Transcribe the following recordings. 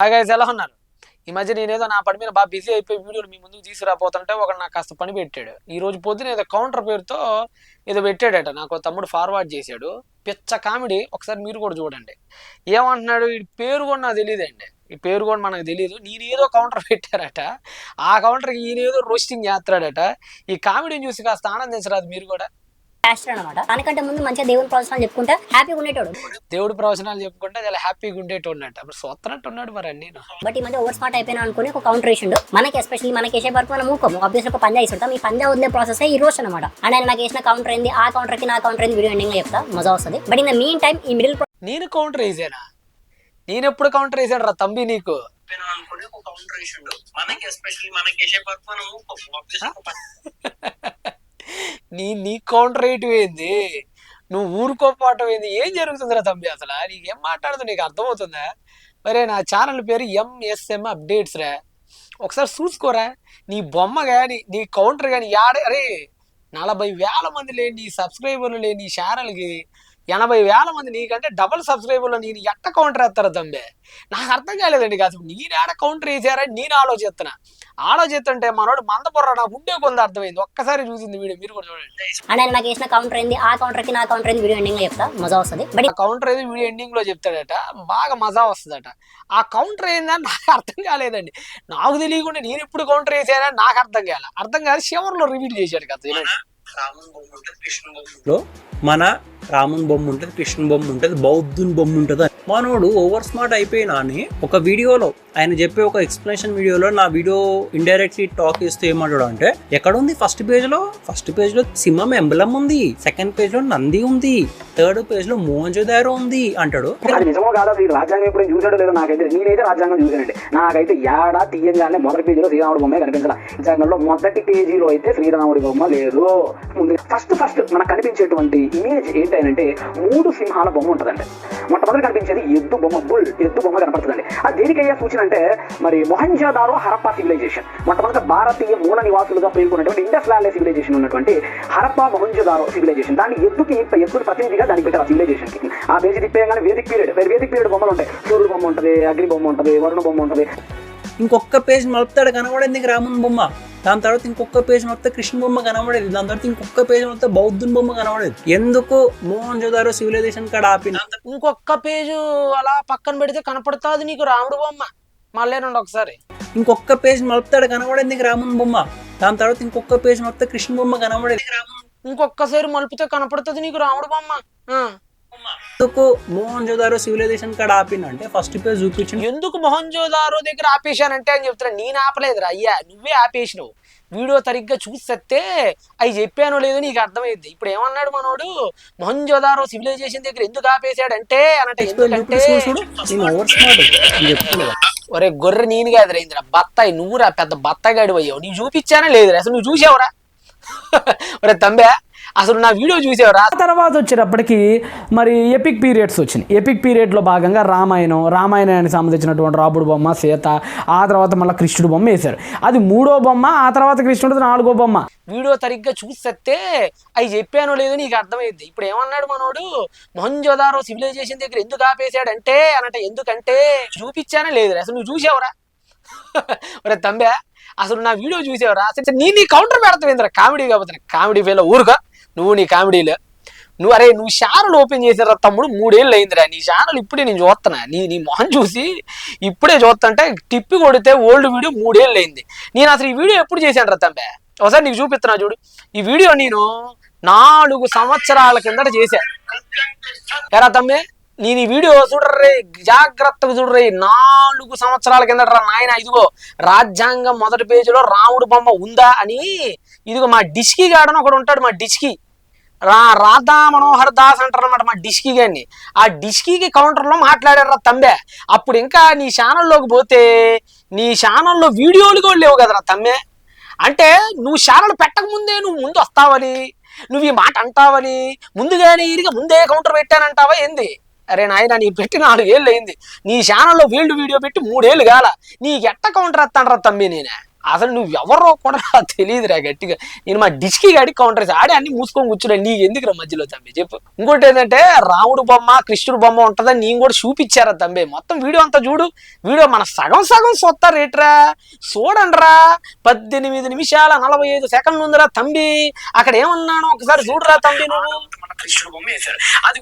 బాగా ఎలా ఉన్నారు? ఈ మధ్య నేనేదో నా పని మీద బాగా బిజీ అయిపోయి వీడియోలు మీ ముందుకు తీసుకురాపోతుంటే ఒక నాకు కాస్త పని పెట్టాడు. ఈ రోజు పొద్దున ఏదో కౌంటర్ పేరుతో ఏదో పెట్టాడట. నాకు తమ్ముడు ఫార్వర్డ్ చేశాడు. పిచ్చ కామెడీ. ఒకసారి మీరు కూడా చూడండి. ఏమంటున్నాడు? ఈ పేరు కూడా నాకు తెలియదండి. ఈ పేరు కూడా మనకు తెలియదు నేను ఏదో కౌంటర్ పెట్టారట. ఆ కౌంటర్కి ఈయన ఏదో రోస్టింగ్ చేస్తాడట. ఈ కామెడీని చూసి కాస్త ఆనందించరాదు మీరు కూడా. పాస్టర్ అనమాట దానికంటే ముందు మంచిగా దేవుని ప్రవచనాలు చెప్పుకుంటే హ్యాపీగా ఉండేటోడు. దేవుడి ప్రవచనాలు చెప్పుకుంటే చాలా హ్యాపీగా ఉండేటోన్నట్టు అప్పుడు సొత్తనట్టు ఉన్నాడు మరి అన్నీ. బట్ ఈ మధ్య ఓవర్ స్మార్ట్ అయిపోయినా అనుకుని ఒక కౌంటర్ వేసిండు మనకి ఎస్పెషల్లీ మనకి వేసే వరకు మనం ఊకము. ఆబ్వియస్ ఒక పంజా ఇస్తుంటాం ఈ పంజా వదిలే ప్రాసెస్ ఈ రోజు అనమాట అండ్ ఆయన నాకు వేసిన కౌంటర్ ఏంది? ఆ కౌంటర్కి నా కౌంటర్ ఏంది? వీడియో ఎండింగ్లో చెప్తా. మజా వస్తుంది. But in the mean time ఈ మిడిల్ నేను కౌంటర్ వేసానా? నేను ఎప్పుడు కౌంటర్ వేసాను రా తంబి నీకు? అనుకుని ఒక కౌంటర్ వేసిండు మనకి ఎస్పెషల్లీ మనకి వేసే వరకు నీ నీ కౌంటర్ రేటు పోయింది నువ్వు ఊరుకోపోవటం ఏంది? ఏం జరుగుతుందిరా తమ్మి? అసలు నీకేం మాట్లాడుతూ నీకు అర్థమవుతుందా? మరే నా ఛానల్ పేరు ఎంఎస్ఎం అప్డేట్స్ రా. ఒకసారి చూసుకోరా? నీ బొమ్మ కానీ నీ కౌంటర్ కానీ యాడే అరే నలభై వేల మంది లేని నీ సబ్స్క్రైబర్లు లేని నీ ఛానల్కి ఎనభై వేల మంది నీకంటే డబుల్ సబ్స్క్రైబర్లు నేను ఎట్ట కౌంటర్ వేస్తారా తంబే నాకు అర్థం కాలేదండి కాదు నేను ఆడ కౌంటర్ వేసారని నేను ఆలోచిస్తున్నా. ఆలోచిస్తుంటే మనోడు మందపొర్ర నాకు ఉండే కొంత అర్థమైంది. ఒక్కసారి చూసింది వీడియో మీరు కూడా చూడండి. అండ్ ఆయన నాకు వేసిన కౌంటర్ ఏంది? ఆ కౌంటర్కి నా కౌంటర్ ఏంది? వీడియో ఎండింగ్లో చెప్తా. మజా వస్తుంది. బట్ ఆ కౌంటర్ ఏది? వీడియో ఎండింగ్లో చెప్తాడట. బాగా మజా వస్తుందట. ఆ కౌంటర్ ఏందని నాకు అర్థం కాలేదండి. నాకు తెలియకుండా నేను ఎప్పుడు కౌంటర్ వేసానని నాకు అర్థం కాలే. అర్థం కాదు చివరిలో రివీల్ చేశాడు కదా. మన రాముని బొమ్మ ఉంటుంది కృష్ణుని బొమ్మ ఉంటుంది బౌద్ధుని బొమ్మ ఉంటుంది మనోడు ఓవర్ స్మార్ట్ అయిపోయినా అని ఒక వీడియోలో ఆయన చెప్పే ఒక ఎక్స్ప్లెనేషన్ వీడియోలో నా వీడియో ఇండైరెక్ట్లీ టాక్ ఇస్తూ ఏమంటాడు అంటే ఎక్కడ ఉంది ఫస్ట్ పేజ్లో ఫస్ట్ పేజ్లో సింహం ఎంబలం ఉంది సెకండ్ పేజ్లో నంది ఉంది థర్డ్ పేజ్లో మోహన్జోదారో ఉంది అంటాడు. నిజమో కాదా ఈ రాజ్యాంగం ఎప్పుడు చూసాడో లేదో నాకైతే నేనైతే రాజ్యాంగం చూసానండి నాకైతే ఏడా తీయంగానే మొదటి పేజీలో శ్రీరాముడి బొమ్మే కనిపించాల. రాజ్యాంగంలో మొదటి పేజీలో అయితే శ్రీరాముడి బొమ్మ లేదు. ముందు ఫస్ట్ ఫస్ట్ మనకు కనిపించేటువంటి ఇమేజ్ ఏంటంటే మూడు సింహాల బొమ్మ ఉంటుందండి. మొట్టమొదటి కనిపించేది ఎద్దు బొమ్మ బుల్ ఎద్దు బొమ్మ కనపడుతుందండి. అది దేనికయ్యా సూచన అంటే మరి మొహంజోదారో హరప్పా సివిలైజేషన్ మొట్టమొదటి భారతీయ మూల నివాసులుగా పేర్కొన్నటువంటి ఇండస్ వ్యాలీ సివిలైజేషన్ ఉన్నటువంటి హరప్పా మొహంజోదారో సివిలైజేషన్ దాన్ని ఎద్దుకి ఎద్దుని ప్రతినిధిగా దానికి పెట్టారు ఆ సివిలైజేషన్కి. ఆ పేజీ తిప్పేయగానే వేదిక్ పీరియడ్ వేదిక్ పీరియడ్ బొమ్మలు ఉంటాయి. సూర్యుడు బొమ్మ ఉంటుంది అగ్ని బొమ్మ ఉంటుంది వరుణ బొమ్మ ఉంటుంది. ఇంకొక పేజ్ మలుపుతాడు కనబడింది రాముని బొమ్మ? దాని తర్వాత ఇంకొక పేజ్ మొత్తం కృష్ణ బొమ్మ కనబడేది. దాని తర్వాత ఇంకొక పేజ్ మొత్తం బౌద్ధుని బొమ్మ కనబడేది. ఎందుకు మోహన్ జోదారో సివిలైజేషన్ కాడ ఆపిన? ఇంకొక పేజు అలా పక్కన పెడితే కనపడుతుంది నీకు రాముడు బొమ్మ? మళ్ళేనండి ఒకసారి. ఇంకొక పేజ్ మలుపుతాడు కనబడింది రాముని బొమ్మ? దాని తర్వాత ఇంకొక పేజ్ మొత్తం కృష్ణ బొమ్మ కనబడేది. ఇంకొకసారి మలుపుతే కనపడుతుంది నీకు రాముడు బొమ్మ. ఎందుకు మోహన్ జోదారో సివిలైజేషన్ కాడ ఆపిన అంటే ఫస్ట్ పేజ్ చూపించింది ఎందుకు మొహంజోదారో దగ్గర ఆపేశానంటే అని చెప్తున్నా. నేను ఆపలేదురా అయ్యా. నువ్వే ఆపేసినావు. వీడియో సరిగ్గా చూస్తే అవి చెప్పానో లేదో నీకు అర్థమైంది ఇప్పుడు ఏమన్నాడు మనోడు? మొహంజోదారో సివిలైజేషన్ దగ్గర ఎందుకు ఆపేశాడంటే అనంటే ఎందుకంటే ఒరే గొర్రె నేను కాదు రేంద్ర బత్తాయి నువ్వురా పెద్ద బత్తాయిగాడి అయ్యావు నీకు చూపించానా లేదురా? అసలు నువ్వు చూసావురా? ఒరే తంబే అసలు నా వీడియో చూసావురా? ఆ తర్వాత వచ్చేటప్పటికి మరి ఎపిక్ పీరియడ్స్ వచ్చినాయి. ఎపిక్ పీరియడ్లో భాగంగా రామాయణం రామాయణానికి సంబంధించినటువంటి రాముడు బొమ్మ సీత ఆ తర్వాత మళ్ళీ కృష్ణుడు బొమ్మ వేశారు. అది మూడో బొమ్మ ఆ తర్వాత కృష్ణుడు నాలుగో బొమ్మ. వీడియో సరిగ్గా చూస్తే అవి చెప్పానో లేదో నీకు అర్థమైంది ఇప్పుడు ఏమన్నాడు మనోడు? మొహంజోదారో సివిలైజేషన్ దగ్గర ఎందుకు ఆపేశాడంటే అనంటే ఎందుకంటే చూపించానా లేదురా. అసలు నువ్వు చూసావురా? ఒరే తంబే అసలు నా వీడియో చూసేవరా? అసలు నీ నీ కౌంటర్ పెడతావేంద్ర కామెడీ కాకపోతే కామెడీ ఫెయిల్ ఊరుగా నువ్వు నీ కామెడీలో నువ్వు అరే నువ్వు ఛానల్ ఓపెన్ చేసారా తమ్ముడు? మూడేళ్ళు అయిందిరా. నీ ఛానల్ ఇప్పుడే నేను చూస్తున్నా. నీ నీ మొహం చూసి ఇప్పుడే చూస్తుంటే టిప్పి కొడితే ఓల్డ్ వీడియో మూడేళ్ళు అయింది. నేను అసలు ఈ వీడియో ఎప్పుడు చేశాను రా తంబే? ఒకసారి నీకు చూపిస్తున్నా చూడు. ఈ వీడియో నేను నాలుగు సంవత్సరాల కిందట చేశా. ఎరా తమ్మే? నేను ఈ వీడియో చూడర్రే జాగ్రత్తగా చూడరే నాలుగు సంవత్సరాల కిందట రా నాయన ఇదిగో రాజ్యాంగం మొదటి పేజీలో రాముడు బొమ్మ ఉందా అని ఇదిగో మా డిస్కీ గాడని ఒకడు ఉంటాడు మా డిస్కీ రా రాధా మనోహర్ దాస్ అంటారు అనమాట మా డిస్కీ గారిని ఆ డిస్కీకి కౌంటర్లో మాట్లాడారు రా తంబే. అప్పుడు ఇంకా నీ ఛానల్లోకి పోతే నీ ఛానల్లో వీడియోలు కూడా లేవు కదరా తమ్మే అంటే నువ్వు ఛానల్ పెట్టకముందే నువ్వు ముందు వస్తావని నువ్వు ఈ మాట అంటావని ముందుగానే ఇరిగి ముందే కౌంటర్ పెట్టానంటావా ఏంది? అరే నాయన నీ పెట్టి నాలుగేళ్ళు అయింది. నీ ఛానల్లో వీల్డ్ వీడియో పెట్టి మూడేళ్ళు కాల. నీకు ఎట్ట కౌంటర్ ఎత్తాను తమ్మి నేనే? అసలు నువ్వు ఎవరో కూడా తెలియదురా గట్టిగా. నేను మా డిస్కి గాడి కౌంటర్ వేసి. ఆడే అన్ని మూసుకొని కూర్చున్నా. నీకు ఎందుకు మధ్యలో తమ్మి? చెప్పు. ఇంకోటి ఏంటంటే రాముడు బొమ్మ కృష్ణుడు బొమ్మ ఉంటుందని నేను కూడా చూపించారా తమ్మి? మొత్తం వీడియో అంతా చూడు. వీడియో మన సగం సగం సొత్తా రేట్రా. చూడండిరా. పద్దెనిమిది నిమిషాల నలభై ఐదు సెకండ్లు ఉందిరా తమ్మి. అక్కడ ఏమన్నాను ఒకసారి చూడరా తమ్మి నువ్వు. మన కృష్ణుడు బొమ్మ వేశారు అది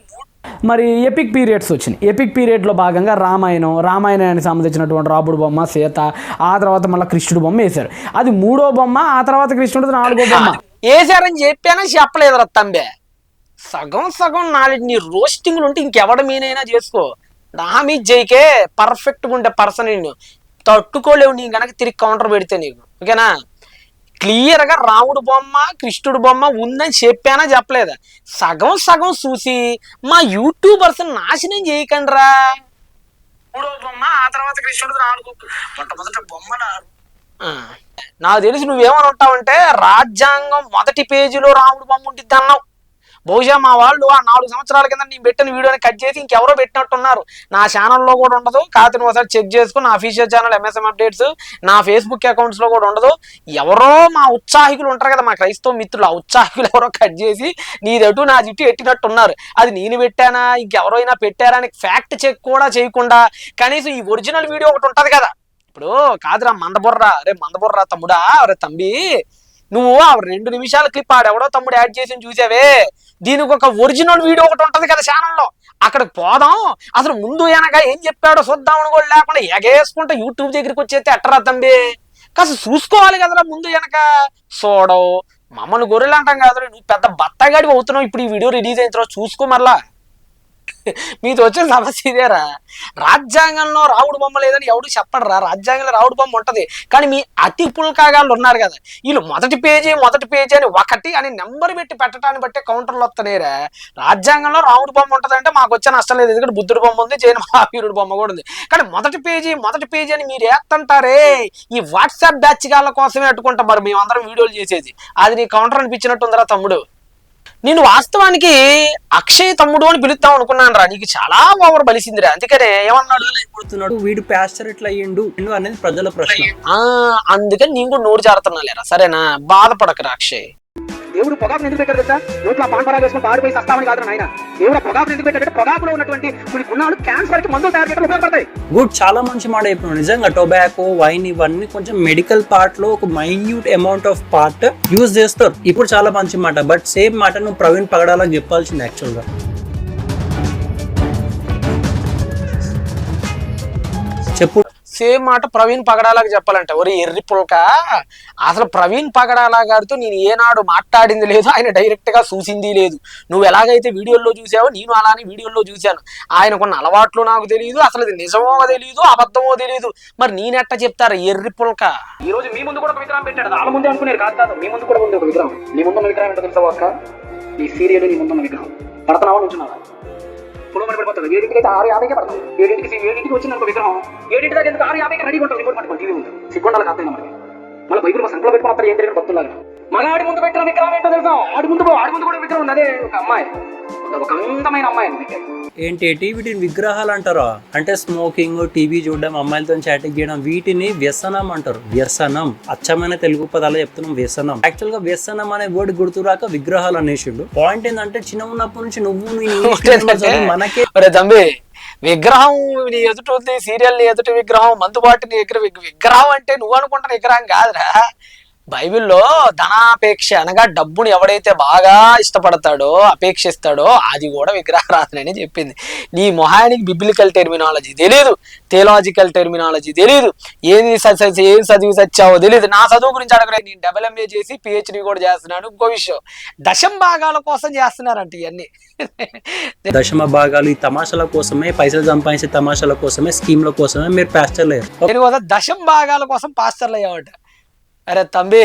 మరి ఎపిక్ పీరియడ్స్ వచ్చినాయి. ఎపిక్ పీరియడ్లో భాగంగా రామాయణం రామాయణానికి సంబంధించినటువంటి రాముడు బొమ్మ సీత ఆ తర్వాత మళ్ళీ కృష్ణుడు బొమ్మ వేశారు. అది మూడో బొమ్మ ఆ తర్వాత కృష్ణుడు నాలుగో బొమ్మ. వేసారని చెప్పానా? చెప్పలేదురా తంబే. సగం సగం నాలుగు నీ రోస్టింగ్లు ఉంటే ఇంకెవడ మీనైనా చేసుకో. నా మీ జైకే పర్ఫెక్ట్గా ఉండే పర్సన్ నేను తట్టుకోలేవు నీ గనక తిరిగి కౌంటర్ పెడితే నీకు. ఓకేనా? క్లియర్గా రాముడు బొమ్మ కృష్ణుడు బొమ్మ ఉందని చెప్పానా చెప్పలేదా? సగం సగం చూసి మా యూట్యూబర్స్ నాశనం చేయకండిరా. మూడో బొమ్మ ఆ తర్వాత కృష్ణుడు మొట్టమొదటి బొమ్మలు నాకు తెలిసి నువ్వేమని ఉంటావంటే రాజ్యాంగం మొదటి పేజీలో రాముడు బొమ్మ ఉంటుంది అన్నావు బహుశా మా వాళ్ళు ఆ నాలుగు సంవత్సరాల కింద నేను పెట్టిన వీడియోని కట్ చేసి ఇంకెవరో పెట్టినట్టున్నారు. నా ఛానల్లో కూడా ఉండదు. కాకపోతే నువ్వు ఒకసారి చెక్ చేసుకుని నా అఫీషియల్ ఛానల్ ఎంఎస్ఎం అప్డేట్స్ నా ఫేస్బుక్ అకౌంట్స్లో కూడా ఉండదు. ఎవరో మా ఉత్సాహికులు ఉంటారు కదా మా క్రైస్తవ మిత్రులు. ఆ ఉత్సాహికులు ఎవరో కట్ చేసి నీదటు నా జిట్టు ఎట్టినట్టున్నారు. అది నేను పెట్టానా? ఇంకెవరో అయినా పెట్టారా? అని ఫ్యాక్ట్ చెక్ కూడా చేయకుండా కనీసం ఈ ఒరిజినల్ వీడియో ఒకటి ఉంటుంది కదా. ఇప్పుడు కాదురా మందబుర్రా. రే మందబుర్రా తమ్ముడా. రే తంబి నువ్వు ఆ రెండు నిమిషాల క్లిప్ ఆడెవడో తమ్ముడు యాడ్ చేసి చూసావే? దీనికి ఒక ఒరిజినల్ వీడియో ఒకటి ఉంటది కదా ఛానల్లో అక్కడికి పోదాం. అసలు ముందు వెనక ఏం చెప్పాడో చూద్దామని కూడా లేకుండా ఎగేసుకుంటే యూట్యూబ్ దగ్గరికి వచ్చేస్తే ఎట్టరా తంబి కాస్త చూసుకోవాలి కదరా ముందు వెనక చూడవు మమ్మల్ని గొర్రెలు అంటాం కాదు నువ్వు పెద్ద బత్తగాడి అవుతున్నావు. ఇప్పుడు ఈ వీడియో రిలీజ్ అయిన తర్వాత చూసుకో మరలా. మీతో వచ్చిన సమస్య ఇదేరా. రాజ్యాంగంలో రావుడు బొమ్మ లేదని ఎవడు చెప్పడరా? రాజ్యాంగంలో రావుడు బొమ్మ ఉంటది. కానీ మీ అతి పుల్కాగాళ్ళు ఉన్నారు కదా. వీళ్ళు మొదటి పేజీ మొదటి పేజీ అని ఒకటి అని నెంబర్ పెట్టి పెట్టడాన్ని బట్టే కౌంటర్లు వస్తున్నాయిరా రాజ్యాంగంలో రావుడు బొమ్మ ఉంటుందంటే మాకు వచ్చే నష్టం లేదు. ఎందుకంటే బుద్ధుడు బొమ్మ ఉంది జైన మహావీరుడు బొమ్మ కూడా ఉంది. కానీ మొదటి పేజీ మొదటి పేజీ అని మీరు ఏత్తంటారే? ఈ వాట్సాప్ బ్యాచ్ గాళ్ళ కోసమే అట్టుకుంటాం మరి. మేమందరం వీడియోలు చేసేది. అది నీ కౌంటర్ అనిపించినట్టుందిరా తమ్ముడు. నేను వాస్తవానికి అక్షయ్ తమ్ముడు అని పిలుద్దాం అనుకున్నాను రా నీకు చాలా ఓవర్ బలిసిందిరా. అందుకనే ఏమన్నాడు? కొడుతున్నాడు. వీడు ప్యాస్టర్ ఎట్లా అయ్యిండు? అనేది ప్రజల ప్రశ్న. ఆ అందుకని నేను కూడా నోరు జారుతున్నా లేరా సరేనా? బాధపడకరా అక్షయ్. దేవుడు పొగాకును ఎందుకు పెట్టాడు తెలుసా? నోట్లో పాన్ వేసుకుని పాడిపోయి సస్తామని కాదు ఆయన దేవుడు పొగాకును ఎందుకు పెట్టాడంటే పొగాకులో ఉన్నటువంటి కొన్ని గుణాలు క్యాన్సర్కి మందులు తయారు చేయడం ఉపయోగపడతాయి. గుడ్ చాలా మంచి మాట ఇప్పుడు నిజంగా టొబాకో వైన్ ఇవన్నీ కొంచెం మెడికల్ పార్ట్లో ఒక minute amount of part use చేస్తారు. ఇప్పుడు చాలా మంచి మాట. బట్ సేమ్ మాట నువ్వు ప్రవీణ్ పగడాలని చెప్పాల్సింది యాక్చువల్ సేమ్ మాట ప్రవీణ్ పగడాలకు చెప్పాలంటే. ఒరే ఎర్రి పుల్క అసలు ప్రవీణ్ పగడాల గారితో నేను ఏనాడు మాట్లాడింది లేదు ఆయన డైరెక్ట్గా చూసింది లేదు. నువ్వు ఎలాగైతే వీడియోల్లో చూసావో నేను అలానే వీడియోల్లో చూశాను. ఆయనకున్న అలవాట్లు నాకు తెలియదు అసలు ఇది నిజమో తెలియదు అబద్ధమో తెలియదు మరి నేనెట్ట చెప్తారు ఎర్రి పుల్క? ఈ రోజు మీ ముందు కూడా ఒక విగ్రహం పెట్టాడు. వాళ్ళ ముందే అనుకునేది కాదు కాదు మీ ముందు కూడా ఉంది ఒక విగ్రహం. నీ ముందున్న విగ్రహం ఏంటో తెలుసా ఈ సీరియల్ నీ ముందున్న విగ్రహం. పడతనావా నుంచున్నావా? పొలం పడిపోతుంది. ఏడింటికి అయితే ఆరు యాభైకే పడుతుంది. ఏడింటికి ఏడింటికి వచ్చింది అనుకో విగ్రహం. ఏడింటి దగ్గర ఎందుకు? ఆరు యాభైకి రెడీ ఉంటుంది రిమోట్ పట్టుకోండి. టీవీ ఉంది. సిగ్గుండాలి కాదు మనకి. మళ్ళీ బైబుల్ మా సంకలో పెట్టుకుని అప్పుడు ఏం జరిగిన భక్తులాగా మగాడి ముందు పెట్టిన విగ్రహం ఏంటో తెలుసా? ఆడి ముందు ఆడి ముందు కూడా విగ్రహం ఉంది. అదే ఒక అమ్మాయి. ఒక- అందమైన అమ్మాయి ఏంటి వీటిని విగ్రహాలు అంటారా? అంటే స్మోకింగ్ టీవీ చూడడం అమ్మాయిలతో చాటింగ్ చేయడం వీటిని వ్యసనం అంటారు. వ్యసనం. అచ్చమైన తెలుగు పదాలు చెప్తున్నాం వ్యసనం. యాక్చువల్గా వ్యసనం అనే వర్డ్ గుర్తురాక విగ్రహాలు అనేసిండు పాయింట్ ఏంటంటే చిన్న ఉన్నప్పటి నుంచి నువ్వు మనకే. తమ్మి విగ్రహం నీ ఎదుటి ఉంది సీరియల్ ఎదుటి విగ్రహం మందుబాటు నీ విగ్రహం అంటే నువ్వు అనుకుంటున్న విగ్రహం కాదురా. బైబిల్లో ధనాపేక్ష అనగా డబ్బుని ఎవడైతే బాగా ఇష్టపడతాడో అపేక్షిస్తాడో అది కూడా విగ్రహారాధన చెప్పింది. నీ మొహానికి బిబ్లికల్ టెర్మినాలజీ తెలియదు థియలాజికల్ టెర్మినాలజీ తెలియదు ఏది ఏది చదివి సచ్చావో తెలియదు నా చదువు గురించి అడగలేదు నేను డబుల్ ఎంఏ చేసి పిహెచ్డి కూడా చేస్తున్నాను ఇంకో విషయం. దశం భాగాల కోసం చేస్తున్నారంట ఇవన్నీ. దశమ భాగాలు ఈ తమాషాల కోసమే పైసలు సంపాదించే తమాషాల కోసమే స్కీమ్ల కోసమే మీరు నేను కూడా దశం భాగాల కోసం పాస్టర్లు అయ్యామట అరే తంబి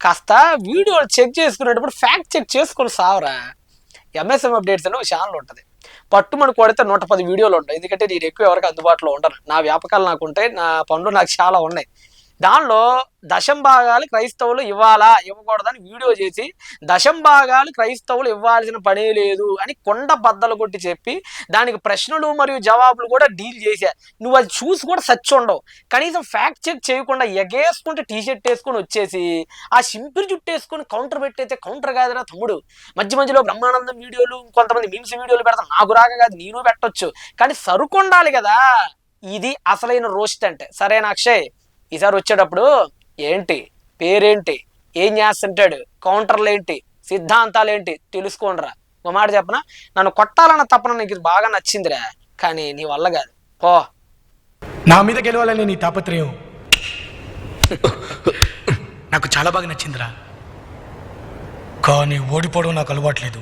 కాస్త వీడియోలు చెక్ చేసుకునేటప్పుడు ఫ్యాక్ట్ చెక్ చేసుకొని సావరా. ఎంఎస్ఎం అప్డేట్స్ అని ఒక ఛానల్ ఉంటుంది. పట్టుమని కొడితే నూట పది వీడియోలు ఉంటాయి. ఎందుకంటే నేను ఎక్కువ ఎవరికి అందుబాటులో ఉండను. నా వ్యాపకాలు నాకు ఉంటాయి. నా పనులు నాకు చాలా ఉన్నాయి. దానిలో దశం భాగాలు క్రైస్తవులు ఇవ్వాలా? ఇవ్వకూడదని వీడియో చేసి దశం భాగాలు క్రైస్తవులు ఇవ్వాల్సిన పనే లేదు అని కొండ బద్దలు కొట్టి చెప్పి దానికి ప్రశ్నలు మరియు జవాబులు కూడా డీల్ చేశా. నువ్వు అది చూసి కూడా సచ్చి ఉండవు. కనీసం ఫ్యాక్ట్ చెక్ చేయకుండా ఎగేసుకుంటే టీ షర్ట్ వేసుకొని వచ్చేసి ఆ సింపిరి జుట్టు వేసుకొని కౌంటర్ పెట్టేస్తే కౌంటర్ కాదురా తమ్ముడు. మధ్య మధ్యలో బ్రహ్మానందం వీడియోలు కొంతమంది మీమ్స్ వీడియోలు పెడతాను నాకు రాక కాదు నేను పెట్టొచ్చు. కానీ సరుకు ఉండాలి కదా. ఇది అసలైన రోస్ట్ అంటే. సరేనా అక్షయ్? ఈసారి వచ్చేటప్పుడు ఏంటి? పేరేంటి? ఏం చేస్తుంటాడు? కౌంటర్లు ఏంటి సిద్ధాంతాలు ఏంటి తెలుసుకోండిరా. ఒక మాట చెప్పనా? నన్ను కొట్టాలన్న తపన నీకు బాగా నచ్చిందిరా. కానీ నీ వల్ల కాదు. పో. నా మీద గెలవాలని నీ తాపత్రయం. నాకు చాలా బాగా నచ్చిందిరా. కానీ ఓడిపోవడం నాకు అలవాట్లేదు.